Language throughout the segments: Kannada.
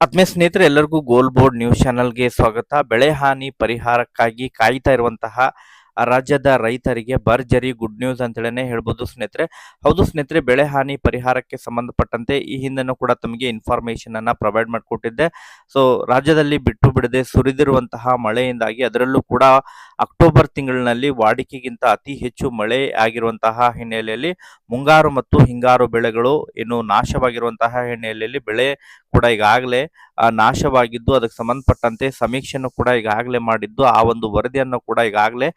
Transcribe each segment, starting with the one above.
ಆತ್ಮೀಯ ಸ್ನೇಹಿತರೆ ಎಲ್ಲರಿಗೂ ಗೋಲ್ ಬೋರ್ಡ್ ನ್ಯೂಸ್ ಚಾನೆಲ್ಗೆ ಸ್ವಾಗತ. ಬೆಳೆ ಹಾನಿ ಪರಿಹಾರಕ್ಕಾಗಿ ಕಾಯ್ತಾ ಇರುವಂತಹ ರಾಜ್ಯದ ರೈತರಿಗೆ ಭರ್ಜರಿ ಗುಡ್ ನ್ಯೂಸ್ ಅಂತೇಳೇ ಹೇಳ್ಬೋದು ಸ್ನೇಹಿತರೆ. ಹೌದು ಸ್ನೇಹಿತರೆ ಬೆಳೆ ಹಾನಿ ಪರಿಹಾರಕ್ಕೆ ಸಂಬಂಧಪಟ್ಟಂತೆ ಈ ಹಿಂದೆನೂ ಕೂಡ ತಮಗೆ ಇನ್ಫಾರ್ಮೇಶನ್ ಅನ್ನ ಪ್ರೊವೈಡ್ ಮಾಡಿಕೊಟ್ಟಿದ್ದೆ. ಸೊ ರಾಜ್ಯದಲ್ಲಿ ಬಿಟ್ಟು ಬಿಡದೆ ಸುರಿದಿರುವಂತಹ ಮಳೆಯಿಂದಾಗಿ ಅದರಲ್ಲೂ ಕೂಡ ಅಕ್ಟೋಬರ್ ತಿಂಗಳಿನಲ್ಲಿ ವಾಡಿಕೆಗಿಂತ ಅತಿ ಹೆಚ್ಚು ಮಳೆ ಆಗಿರುವಂತಹ ಹಿನ್ನೆಲೆಯಲ್ಲಿ ಮುಂಗಾರು ಮತ್ತು ಹಿಂಗಾರು ಬೆಳೆಗಳು ಇನ್ನು ನಾಶವಾಗಿರುವಂತಹ ಹಿನ್ನೆಲೆಯಲ್ಲಿ ಬೆಳೆ ಕೂಡ ಈಗಾಗಲೇ ಆ, ನಾಶವಾಗಿದ್ದು, ಅದಕ್ಕೆ ಸಂಬಂಧಪಟ್ಟಂತೆ ಸಮೀಕ್ಷೆಯನ್ನು ಕೂಡ ಈಗಾಗಲೇ ಮಾಡಿದ್ದು, ಆ ಒಂದು ವರದಿಯನ್ನು ಕೂಡ ಈಗಾಗಲೇ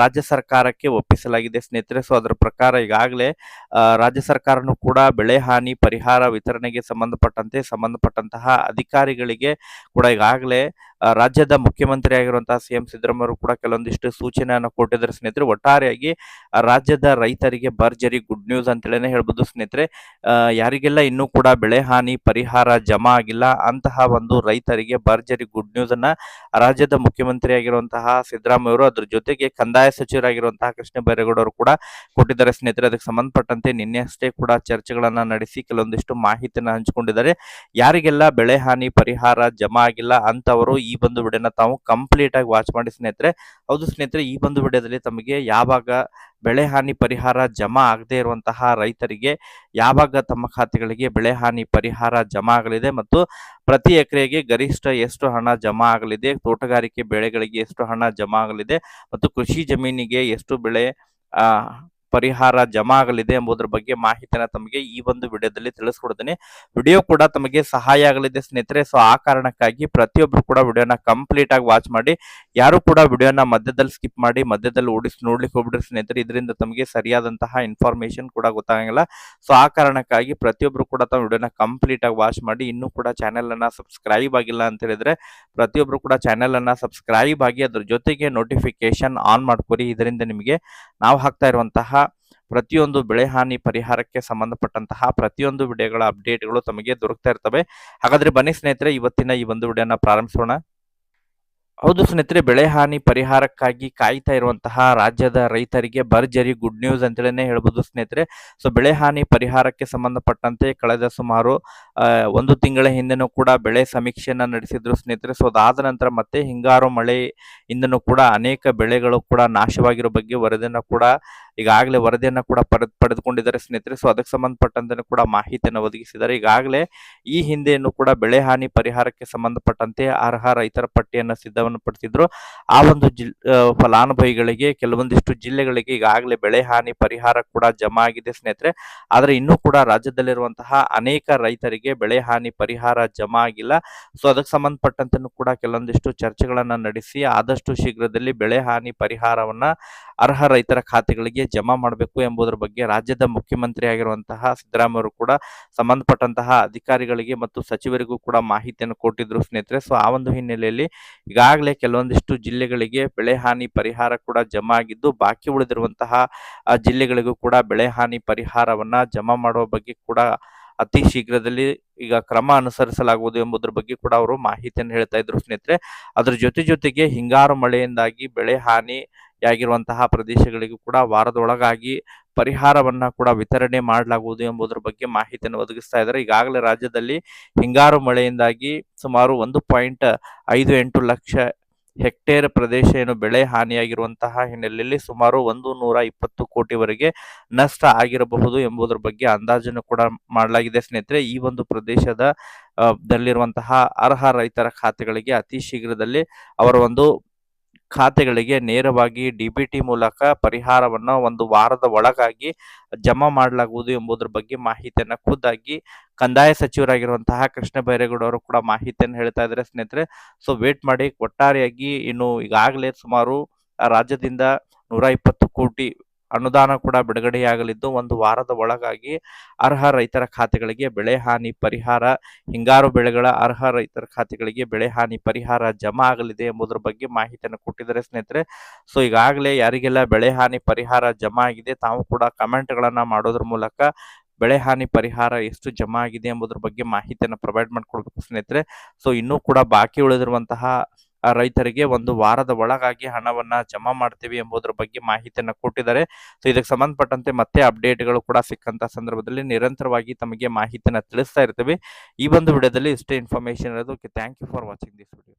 ರಾಜ್ಯ ಸರ್ಕಾರಕ್ಕೆ ಒಪ್ಪಿಸಲಾಗಿದೆ ಸ್ನೇಹಿತರೆ. ಸೊ ಅದರ ಪ್ರಕಾರ ಈಗಾಗಲೇ ರಾಜ್ಯ ಸರ್ಕಾರನು ಕೂಡ ಬೆಳೆ ಹಾನಿ ಪರಿಹಾರ ವಿತರಣೆಗೆ ಸಂಬಂಧಪಟ್ಟಂತೆ, ಸಂಬಂಧಪಟ್ಟಂತಹ ಅಧಿಕಾರಿಗಳಿಗೆ ಕೂಡ ಈಗಾಗಲೇ ರಾಜ್ಯದ ಮುಖ್ಯಮಂತ್ರಿ ಆಗಿರುವಂತಹ ಸಿ ಎಂ ಸಿದ್ದರಾಮಯ್ಯ ಕೂಡ ಕೆಲವೊಂದಿಷ್ಟು ಸೂಚನೆಯನ್ನು ಕೊಟ್ಟಿದ್ದಾರೆ ಸ್ನೇಹಿತರೆ. ಒಟ್ಟಾರೆಯಾಗಿ ರಾಜ್ಯದ ರೈತರಿಗೆ ಭರ್ಜರಿ ಗುಡ್ ನ್ಯೂಸ್ ಅಂತೇಳಿ ಹೇಳ್ಬೋದು ಸ್ನೇಹಿತರೆ. ಯಾರಿಗೆಲ್ಲ ಇನ್ನೂ ಕೂಡ ಬೆಳೆ ಹಾನಿ, ಪರಿಹಾರ ಜಮಾ ಆಗಿಲ್ಲ, ಅಂತಹ ಒಂದು ರೈತರಿಗೆ ಭರ್ಜರಿ ಗುಡ್ ನ್ಯೂಸ್ ಅನ್ನ ರಾಜ್ಯದ ಮುಖ್ಯಮಂತ್ರಿ ಆಗಿರುವಂತಹ ಸಿದ್ದರಾಮಯ್ಯ ಅವರು ಅದ್ರ ಜೊತೆಗೆ ಕಂದಾಯ ಸಚಿವರಾಗಿರುವಂತಹ ಕೃಷ್ಣ ಬೈರೇಗೌಡ ಅವರು ಕೂಡ ಕೊಟ್ಟಿದ್ದಾರೆ ಸ್ನೇಹಿತರೆ. ಅದಕ್ಕೆ ಸಂಬಂಧಪಟ್ಟಂತೆ ನಿನ್ನೆ ಅಷ್ಟೇ ಕೂಡ ಚರ್ಚೆಗಳನ್ನ ನಡೆಸಿ ಕೆಲವೊಂದಿಷ್ಟು ಮಾಹಿತಿಯನ್ನು ಹಂಚಿಕೊಂಡಿದ್ದಾರೆ. ಯಾರಿಗೆಲ್ಲ ಬೆಳೆ ಹಾನಿ, ಪರಿಹಾರ ಜಮಾ ಆಗಿಲ್ಲ ಅಂತವರು ಒಂದು ವಿಡಿಯೋನ ತಾವು ಕಂಪ್ಲೀಟ್ ಆಗಿ ವಾಚ್ ಮಾಡಿ ಸ್ನೇಹಿತರೆ. ಹೌದು ಸ್ನೇಹಿತರೆ, ಈ ಒಂದು ವಿಡಿಯೋದಲ್ಲಿ ತಮಗೆ ಯಾವಾಗ ಬೆಳೆ ಹಾನಿ ಪರಿಹಾರ ಜಮಾ ಆಗದೆ ಇರುವಂತಹ ರೈತರಿಗೆ, ಯಾವಾಗ ತಮ್ಮ ಖಾತೆಗಳಿಗೆ ಬೆಳೆ ಹಾನಿ ಪರಿಹಾರ ಜಮಾ ಆಗಲಿದೆ ಮತ್ತು ಪ್ರತಿ ಎಕರೆಗೆ ಗರಿಷ್ಠ ಎಷ್ಟು ಹಣ ಜಮಾ ಆಗಲಿದೆ, ತೋಟಗಾರಿಕೆ ಬೆಳೆಗಳಿಗೆ ಎಷ್ಟು ಹಣ ಜಮಾ ಆಗಲಿದೆ ಮತ್ತು ಕೃಷಿ ಜಮೀನಿಗೆ ಎಷ್ಟು ಬೆಳೆ ಪರಿಹಾರ ಜಮಾ ಆಗಲಿದೆ ಎಂಬುದರ ಬಗ್ಗೆ ಮಾಹಿತಿನ ತಮಗೆ ಈ ಒಂದು ವಿಡಿಯೋದಲ್ಲಿ ತಿಳಿಸ್ಕೊಡ್ತೀನಿ. ವಿಡಿಯೋ ಕೂಡ ತಮಗೆ ಸಹಾಯ ಆಗಲಿದೆ ಸ್ನೇಹಿತರೆ. ಸೊ ಆ ಕಾರಣಕ್ಕಾಗಿ ಪ್ರತಿಯೊಬ್ಬರು ಕೂಡ ವಿಡಿಯೋನ ಕಂಪ್ಲೀಟ್ ಆಗಿ ವಾಚ್ ಮಾಡಿ. ಯಾರು ಕೂಡ ವಿಡಿಯೋನ ಮಧ್ಯದಲ್ಲಿ ಸ್ಕಿಪ್ ಮಾಡಿ, ಮಧ್ಯದಲ್ಲಿ ಓಡಿಸಿ ನೋಡ್ಲಿಕ್ಕೆ ಹೋಗ್ಬಿಡ್ರಿ ಸ್ನೇಹಿತರೆ. ಇದರಿಂದ ತಮಗೆ ಸರಿಯಾದಂತಹ ಇನ್ಫಾರ್ಮೇಶನ್ ಕೂಡ ಗೊತ್ತಾಗಂಗಿಲ್ಲ. ಸೊ ಆ ಕಾರಣಕ್ಕಾಗಿ ಪ್ರತಿಯೊಬ್ಬರು ಕೂಡ ತಮ್ಮ ವಿಡಿಯೋನ ಕಂಪ್ಲೀಟ್ ಆಗಿ ವಾಚ್ ಮಾಡಿ, ಇನ್ನೂ ಕೂಡ ಚಾನೆಲ್ ಅನ್ನ ಸಬ್ಸ್ಕ್ರೈಬ್ ಆಗಿಲ್ಲ ಅಂತ ಹೇಳಿದ್ರೆ ಪ್ರತಿಯೊಬ್ಬರು ಕೂಡ ಚಾನೆಲ್ ಅನ್ನ ಸಬ್ಸ್ಕ್ರೈಬ್ ಆಗಿ ಅದ್ರ ಜೊತೆಗೆ ನೋಟಿಫಿಕೇಶನ್ ಆನ್ ಮಾಡ್ಕೊರಿ. ಇದರಿಂದ ನಿಮಗೆ ನಾವು ಹಾಕ್ತಾ ಇರುವಂತಹ ಪ್ರತಿಯೊಂದು ಬೆಳೆ ಹಾನಿ ಪರಿಹಾರಕ್ಕೆ ಸಂಬಂಧಪಟ್ಟಂತಹ ಪ್ರತಿಯೊಂದು ವಿಡಿಯೋಗಳ ಅಪ್ಡೇಟ್ಗಳು ತಮಗೆ ದೊರಕ್ತಾ ಇರ್ತವೆ. ಹಾಗಾದ್ರೆ ಬನ್ನಿ ಸ್ನೇಹಿತರೆ, ಇವತ್ತಿನ ಈ ಒಂದು ವಿಡಿಯೋನ ಪ್ರಾರಂಭಿಸೋಣ. ಹೌದು ಸ್ನೇಹಿತರೆ, ಬೆಳೆ ಹಾನಿ ಪರಿಹಾರಕ್ಕಾಗಿ ಕಾಯ್ತಾ ಇರುವಂತಹ ರಾಜ್ಯದ ರೈತರಿಗೆ ಭರ್ಜರಿ ಗುಡ್ ನ್ಯೂಸ್ ಅಂತೇಳಿ ಹೇಳ್ಬೋದು ಸ್ನೇಹಿತರೆ. ಸೊ ಬೆಳೆ ಹಾನಿ ಪರಿಹಾರಕ್ಕೆ ಸಂಬಂಧಪಟ್ಟಂತೆ ಕಳೆದ ಸುಮಾರು ಒಂದು ತಿಂಗಳ ಹಿಂದೆನೂ ಕೂಡ ಬೆಳೆ ಸಮೀಕ್ಷೆಯನ್ನು ನಡೆಸಿದ್ರು ಸ್ನೇಹಿತರೆ. ಸೊ ಅದಾದ ನಂತರ ಮತ್ತೆ ಹಿಂಗಾರು ಮಳೆ ಇಂದನೂ ಕೂಡ ಅನೇಕ ಬೆಳೆಗಳು ಕೂಡ ನಾಶವಾಗಿರೋ ಬಗ್ಗೆ ವರದಿಯನ್ನು ಕೂಡ, ಈಗಾಗಲೇ ವರದಿಯನ್ನು ಕೂಡ ಪಡೆದ್, ಪಡೆದುಕೊಂಡಿದ್ದಾರೆ ಸ್ನೇಹಿತರೆ. ಸೊ ಅದಕ್ಕೆ ಸಂಬಂಧಪಟ್ಟಂತೆ ಕೂಡ ಮಾಹಿತಿಯನ್ನು ಒದಗಿಸಿದ್ದಾರೆ. ಈಗಾಗಲೇ ಈ ಹಿಂದೆಯನ್ನು ಕೂಡ ಬೆಳೆ ಹಾನಿ ಪರಿಹಾರಕ್ಕೆ ಸಂಬಂಧಪಟ್ಟಂತೆ ಅರ್ಹ ರೈತರ ಪಟ್ಟಿಯನ್ನು ಸಿದ್ಧವನ್ನು ಪಡಿಸಿದ್ರು ಆ ಒಂದು ಜಿಲ್ ಫಲಾನುಭವಿಗಳಿಗೆ, ಕೆಲವೊಂದಿಷ್ಟು ಜಿಲ್ಲೆಗಳಿಗೆ ಈಗಾಗಲೇ ಬೆಳೆ ಹಾನಿ ಪರಿಹಾರ ಕೂಡ ಜಮಾ ಆಗಿದೆ ಸ್ನೇಹಿತರೆ. ಆದರೆ ಇನ್ನೂ ಕೂಡ ರಾಜ್ಯದಲ್ಲಿರುವಂತಹ ಅನೇಕ ರೈತರಿಗೆ ಬೆಳೆ ಹಾನಿ ಪರಿಹಾರ ಜಮಾ ಆಗಿಲ್ಲ. ಸೊ, ಅದಕ್ಕೆ ಸಂಬಂಧಪಟ್ಟಂತೆ ಕೂಡ ಕೆಲವೊಂದಿಷ್ಟು ಚರ್ಚೆಗಳನ್ನ ನಡೆಸಿ ಆದಷ್ಟು ಶೀಘ್ರದಲ್ಲಿ ಬೆಳೆ ಹಾನಿ ಪರಿಹಾರವನ್ನ ಅರ್ಹ ರೈತರ ಖಾತೆಗಳಿಗೆ ಜಮಾ ಮಾಡಬೇಕು ಎಂಬುದರ ಬಗ್ಗೆ ರಾಜ್ಯದ ಮುಖ್ಯಮಂತ್ರಿ ಆಗಿರುವಂತಹ ಸಿದ್ದರಾಮಯ್ಯ ಅವರು ಕೂಡ ಸಂಬಂಧಪಟ್ಟಂತಹ ಅಧಿಕಾರಿಗಳಿಗೆ ಮತ್ತು ಸಚಿವರಿಗೂ ಕೂಡ ಮಾಹಿತಿಯನ್ನು ಕೊಟ್ಟಿದ್ರು ಸ್ನೇಹಿತರೆ. ಸೊ, ಆ ಒಂದು ಹಿನ್ನೆಲೆಯಲ್ಲಿ ಈಗಾಗಲೇ ಕೆಲವೊಂದಿಷ್ಟು ಜಿಲ್ಲೆಗಳಿಗೆ ಬೆಳೆ ಹಾನಿ ಪರಿಹಾರ ಕೂಡ ಜಮಾ ಆಗಿದ್ದು, ಬಾಕಿ ಉಳಿದಿರುವಂತಹ ಜಿಲ್ಲೆಗಳಿಗೂ ಕೂಡ ಬೆಳೆ ಹಾನಿ ಪರಿಹಾರವನ್ನ ಜಮಾ ಮಾಡುವ ಬಗ್ಗೆ ಕೂಡ ಅತಿ ಶೀಘ್ರದಲ್ಲಿ ಈಗ ಕ್ರಮ ಅನುಸರಿಸಲಾಗುವುದು ಎಂಬುದರ ಬಗ್ಗೆ ಕೂಡ ಅವರು ಮಾಹಿತಿಯನ್ನು ಹೇಳ್ತಾ ಇದ್ರು ಸ್ನೇಹಿತರೆ. ಅದ್ರ ಜೊತೆ ಜೊತೆಗೆ ಹಿಂಗಾರು ಮಳೆಯಿಂದಾಗಿ ಬೆಳೆ ಹಾನಿಯಾಗಿರುವಂತಹ ಪ್ರದೇಶಗಳಿಗೂ ಕೂಡ ವಾರದೊಳಗಾಗಿ ಪರಿಹಾರವನ್ನ ಕೂಡ ವಿತರಣೆ ಮಾಡಲಾಗುವುದು ಎಂಬುದರ ಬಗ್ಗೆ ಮಾಹಿತಿಯನ್ನು ಒದಗಿಸ್ತಾ ಇದ್ದಾರೆ. ಈಗಾಗಲೇ ರಾಜ್ಯದಲ್ಲಿ ಹಿಂಗಾರು ಮಳೆಯಿಂದಾಗಿ ಸುಮಾರು ಒಂದು ಪಾಯಿಂಟ್ ಐದು ಎಂಟು ಲಕ್ಷ ಹೆಕ್ಟೇರ್ ಪ್ರದೇಶ ಏನು ಬೆಳೆ ಹಾನಿಯಾಗಿರುವಂತಹ ಹಿನ್ನೆಲೆಯಲ್ಲಿ ಸುಮಾರು ಒಂದು ನೂರ ಇಪ್ಪತ್ತು ಕೋಟಿವರೆಗೆ ನಷ್ಟ ಆಗಿರಬಹುದು ಎಂಬುದರ ಬಗ್ಗೆ ಅಂದಾಜನ್ನು ಕೂಡ ಮಾಡಲಾಗಿದೆ. ಸ್ನೇಹಿತರೆ, ಈ ಒಂದು ಪ್ರದೇಶದ ದಲ್ಲಿರುವಂತಹ ಅರ್ಹ ರೈತರ ಖಾತೆಗಳಿಗೆ ಅತಿ ಶೀಘ್ರದಲ್ಲಿ ಅವರ ಒಂದು ಖಾತೆಗಳಿಗೆ ನೇರವಾಗಿ ಡಿಬಿಟಿ ಮೂಲಕ ಪರಿಹಾರವನ್ನು ಒಂದು ವಾರದ ಒಳಗಾಗಿ ಜಮಾ ಮಾಡಲಾಗುವುದು ಎಂಬುದರ ಬಗ್ಗೆ ಮಾಹಿತಿಯನ್ನು ಖುದ್ದಾಗಿ ಕಂದಾಯ ಸಚಿವರಾಗಿರುವಂತಹ ಕೃಷ್ಣ ಬೈರೇಗೌಡ ಅವರು ಕೂಡ ಮಾಹಿತಿಯನ್ನು ಹೇಳ್ತಾ ಇದ್ದಾರೆ ಸ್ನೇಹಿತರೆ. ಸೊ ವೇಟ್ ಮಾಡಿ. ಒಟ್ಟಾರೆಯಾಗಿ ಇನ್ನು ಈಗಾಗಲೇ ಸುಮಾರು ರಾಜ್ಯದಿಂದ ನೂರ ಇಪ್ಪತ್ತು ಕೋಟಿ ಅನುದಾನ ಕೂಡ ಬಿಡುಗಡೆಯಾಗಲಿದ್ದು, ಒಂದು ವಾರದ ಒಳಗಾಗಿ ಅರ್ಹ ರೈತರ ಖಾತೆಗಳಿಗೆ ಬೆಳೆ ಹಾನಿ ಪರಿಹಾರ, ಹಿಂಗಾರು ಬೆಳೆಗಳ ಅರ್ಹ ರೈತರ ಖಾತೆಗಳಿಗೆ ಬೆಳೆ ಹಾನಿ ಪರಿಹಾರ ಜಮಾ ಆಗಲಿದೆ ಎಂಬುದರ ಬಗ್ಗೆ ಮಾಹಿತಿಯನ್ನು ಕೊಟ್ಟಿದ್ದಾರೆ ಸ್ನೇಹಿತರೆ. ಸೊ, ಈಗಾಗಲೇ ಯಾರಿಗೆಲ್ಲ ಬೆಳೆ ಹಾನಿ ಪರಿಹಾರ ಜಮಾ ಆಗಿದೆ, ತಾವು ಕೂಡ ಕಮೆಂಟ್ಗಳನ್ನು ಮಾಡೋದ್ರ ಮೂಲಕ ಬೆಳೆ ಹಾನಿ ಪರಿಹಾರ ಎಷ್ಟು ಜಮಾ ಆಗಿದೆ ಎಂಬುದರ ಬಗ್ಗೆ ಮಾಹಿತಿಯನ್ನು ಪ್ರೊವೈಡ್ ಮಾಡಿಕೊಡ್ಬೇಕು ಸ್ನೇಹಿತರೆ. ಸೊ, ಇನ್ನೂ ಕೂಡ ಬಾಕಿ ಉಳಿದಿರುವಂತಹ ರೈತರಿಗೆ ಒಂದು ವಾರದ ಒಳಗಾಗಿ ಹಣವನ್ನ ಜಮಾ ಮಾಡ್ತೀವಿ ಎಂಬುದರ ಬಗ್ಗೆ ಮಾಹಿತಿಯನ್ನ ಕೊಟ್ಟಿದ್ದಾರೆ. ಸೊ ಇದಕ್ಕೆ ಸಂಬಂಧಪಟ್ಟಂತೆ ಮತ್ತೆ ಅಪ್ಡೇಟ್ಗಳು ಕೂಡ ಸಿಕ್ಕಂತ ಸಂದರ್ಭದಲ್ಲಿ ನಿರಂತರವಾಗಿ ತಮಗೆ ಮಾಹಿತಿಯನ್ನ ತಿಳಿಸ್ತಾ ಇರ್ತೀವಿ. ಈ ಒಂದು ವಿಡಿಯೋದಲ್ಲಿ ಇಷ್ಟೇ ಇನ್ಫಾರ್ಮೇಶನ್ ಇರೋದು. Okay thank you for watching this video